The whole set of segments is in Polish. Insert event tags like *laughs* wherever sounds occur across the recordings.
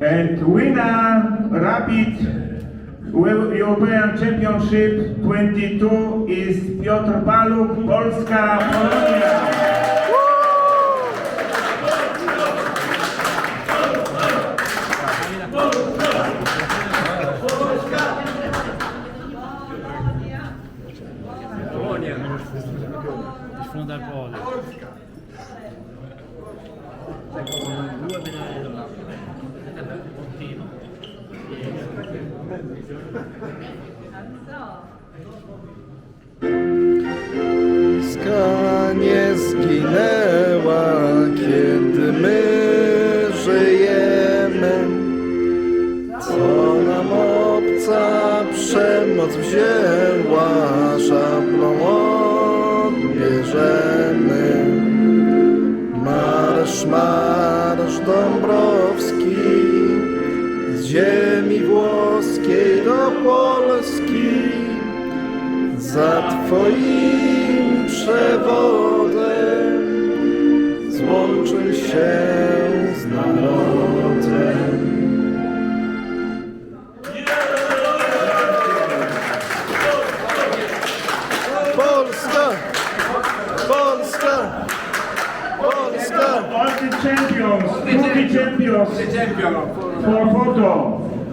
And winner Rapid European Championship 22 is Piotr Paluk, Polska, Polonia. Il nie zginęła, kiedy my żyjemy. Co nam obca przemoc wzięła, szablą odbierzemy. Marsz, marsz Dąbrowski, z ziemi włoskiej do Polski. Za Twoim champions, for champions, for the.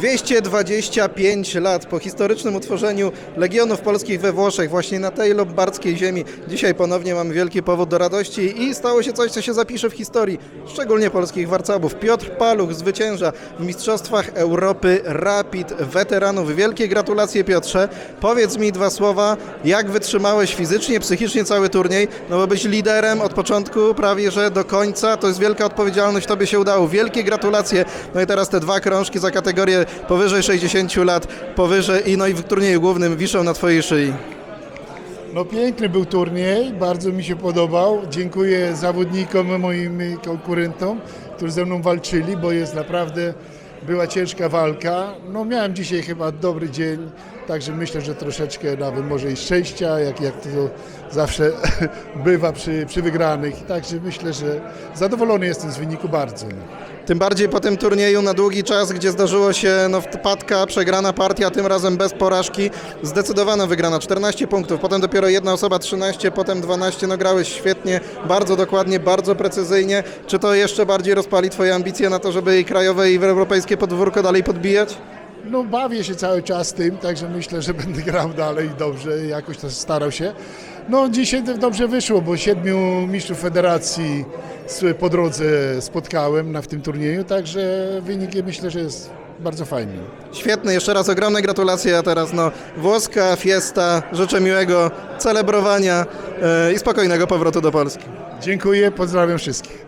225 lat po historycznym utworzeniu Legionów Polskich we Włoszech, właśnie na tej lombardzkiej ziemi. Dzisiaj ponownie mamy wielki powód do radości i stało się coś, co się zapisze w historii, szczególnie polskich warcabów. Piotr Paluch zwycięża w Mistrzostwach Europy Rapid weteranów. Wielkie gratulacje Piotrze. Powiedz mi dwa słowa, jak wytrzymałeś fizycznie, psychicznie cały turniej, no bo być liderem od początku prawie, że do końca, to jest wielka odpowiedzialność, tobie się udało. Wielkie gratulacje. No i teraz te dwa krążki za kategorię powyżej 60 lat, powyżej i no i w turnieju głównym wiszą na twojej szyi. No piękny był turniej, bardzo mi się podobał. Dziękuję zawodnikom, moim konkurentom, którzy ze mną walczyli, bo jest naprawdę, była ciężka walka. No miałem dzisiaj chyba dobry dzień, także myślę, że troszeczkę nawet może i szczęścia, jak, jak to zawsze *laughs* bywa przy, przy wygranych. Także myślę, że zadowolony jestem z wyniku bardzo. Tym bardziej po tym turnieju na długi czas, gdzie zdarzyło się no, wpadka, przegrana partia, tym razem bez porażki, zdecydowana wygrana, 14 punktów, potem dopiero jedna osoba 13, potem 12, no grałeś świetnie, bardzo dokładnie, bardzo precyzyjnie. Czy to jeszcze bardziej rozpali twoje ambicje na to, żeby i krajowe i europejskie podwórko dalej podbijać? No bawię się cały czas tym, także myślę, że będę grał dalej dobrze, jakoś to starał się. No dzisiaj dobrze wyszło, bo siedmiu mistrzów federacji po drodze spotkałem na w tym turnieju, także wynik myślę, że jest bardzo fajny. Świetny, jeszcze raz ogromne gratulacje, a teraz no włoska fiesta, życzę miłego celebrowania e, i spokojnego powrotu do Polski. Dziękuję, pozdrawiam wszystkich.